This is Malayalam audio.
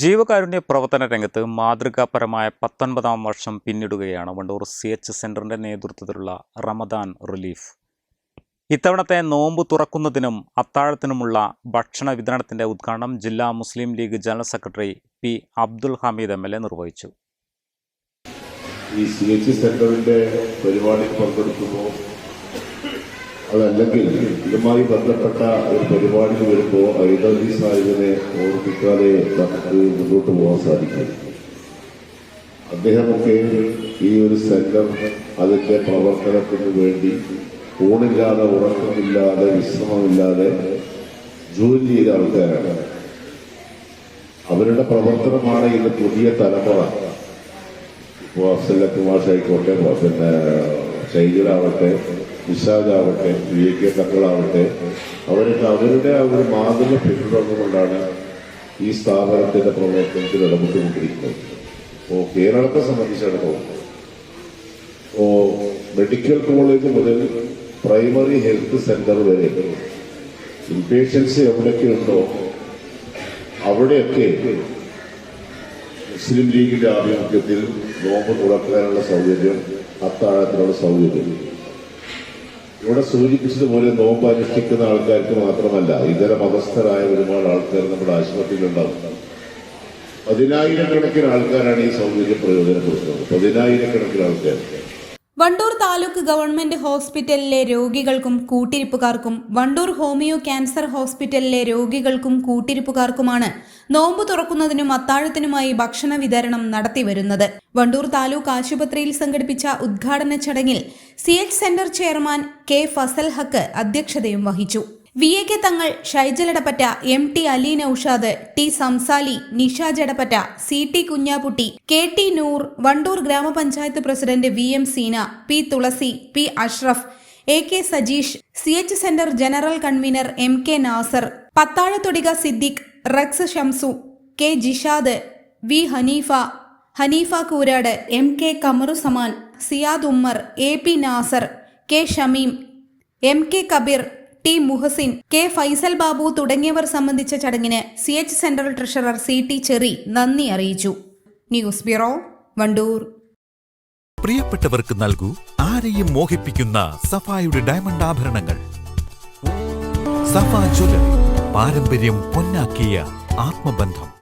ജീവകാരുണ്യ പ്രവർത്തന രംഗത്ത് മാതൃകാപരമായ പത്തൊൻപതാം വർഷം പിന്നിടുകയാണ് വണ്ടൂർ സി എച്ച് സെന്ററിന്റെ നേതൃത്വത്തിലുള്ള റമദാൻ റിലീഫ്. ഇത്തവണത്തെ നോമ്പ് തുറക്കുന്നതിനും അത്താഴത്തിനുമുള്ള ഭക്ഷണ വിതരണത്തിന്റെ ഉദ്ഘാടനം ജില്ലാ Muslim League general secretary P Abdul Hameed M L A നിർവഹിച്ചു. ഈ സി എച്ച് സെന്ററിന്റെ പരിപാടിയിൽ പങ്കെടുക്കുമ്പോൾ അതല്ലെങ്കിൽ ഇതുമായി ബന്ധപ്പെട്ട ഒരു പരിപാടി വരുമ്പോൾ ഐദി സാഹിബിനെ ഓർമ്മിക്കാതെ നമുക്ക് മുന്നോട്ട് പോകാൻ സാധിക്കും. അദ്ദേഹമൊക്കെ ഈ ഒരു സെന്റർ അതിന്റെ പ്രവർത്തനത്തിന് വേണ്ടി ഊണില്ലാതെ ഉറക്കമില്ലാതെ വിശ്രമമില്ലാതെ ജോലി ചെയ്ത ആൾക്കാരാണ്. അവരുടെ പ്രവർത്തനമാണ് ഇന്ന് പുതിയ തലമുറ. ഇപ്പോൾ അഫ്സൽ കുമാർ ആയിക്കോട്ടെ പിന്നെ ഷൈജുലാവട്ടെ നിഷാദാവട്ടെ വി കെ തങ്ങളാവട്ടെ അവരൊക്കെ അവരുടെ ആ ഒരു മാതൃക പിന്തുടർന്നുകൊണ്ടാണ് ഈ സ്ഥാപനത്തിന്റെ പ്രവർത്തനത്തിൽ ഇടപെട്ടുകൊണ്ടിരിക്കുന്നത് ഓ കേരളത്തെ സംബന്ധിച്ചിടത്തോളം. ഓ മെഡിക്കൽ കോളേജ് മുതൽ പ്രൈമറി ഹെൽത്ത് സെന്റർ വരെ ഇൻപേഷ്യൻസ് എവിടെയൊക്കെ ഉണ്ടോ അവിടെയൊക്കെ മുസ്ലിം ലീഗിന്റെ ആഭിമുഖ്യത്തിൽ നോമ്പ് തുറക്കാനുള്ള സൗകര്യം അത്താഴത്തിനുള്ള സൗകര്യം. ഇവിടെ സൂചിപ്പിച്ചതുപോലെ നോമ്പ് അനുഷ്ഠിക്കുന്ന ആൾക്കാർക്ക് മാത്രമല്ല ഇതര മതസ്ഥരായ ഒരുപാട് ആൾക്കാർ നമ്മുടെ ആശുപത്രിയിലുണ്ടാവും. പതിനായിരക്കണക്കിന് ആൾക്കാരാണ് ഈ സൗകര്യം പ്രയോജനപ്പെടുത്തുന്നത്. പതിനായിരക്കണക്കിന് ആൾക്കാർ. വണ്ടൂർ താലൂക്ക് ഗവൺമെന്റ് ഹോസ്പിറ്റലിലെ രോഗികൾക്കും കൂട്ടിരിപ്പുകാർക്കും വണ്ടൂർ ഹോമിയോ ക്യാൻസർ ഹോസ്പിറ്റലിലെ രോഗികൾക്കും കൂട്ടിരിപ്പുകാർക്കുമാണ് നോമ്പ് തുറക്കുന്നതിനും അത്താഴത്തിനുമായി ഭക്ഷണ വിതരണം നടത്തിവരുന്നത്. വണ്ടൂർ താലൂക്ക് ആശുപത്രിയിൽ സംഘടിപ്പിച്ച ഉദ്ഘാടന ചടങ്ങിൽ C centre chairman K Fazal Haq അധ്യക്ഷതയും വഹിച്ചു. V A K Thangal ഷൈജലടപ്പറ്റ M T Ali Noushad T Samsali Nisha Jadappatta C T Kunhapputty K T Noor Wandoor ഗ്രാമപഞ്ചായത്ത് president V M Seena P Thulasi P Ashraf A K Sajeesh C H centre general convener M K Nasar Pathazhathodika Siddique Rex Shamsu K Jishad V Haneefa Haneefa Koorad M K Kamaruzzaman Siyad Ummer A P Nasar K Shameem M K Kabeer T Muhsin K Faisal Babu തുടങ്ങിയവർ സംബന്ധിച്ച ചടങ്ങിന് C H central treasurer C T Cherry നന്ദി അറിയിച്ചു. News bureau Wandoor. പ്രിയപ്പെട്ടവർക്ക് നൽകൂ ആരെയും മോഹിപ്പിക്കുന്ന സഫായുടെ ഡയമണ്ട് ആഭരണങ്ങൾ. സഫ ജ്വല പാരമ്പര്യം പൊന്നാക്കിയ ആത്മബന്ധം.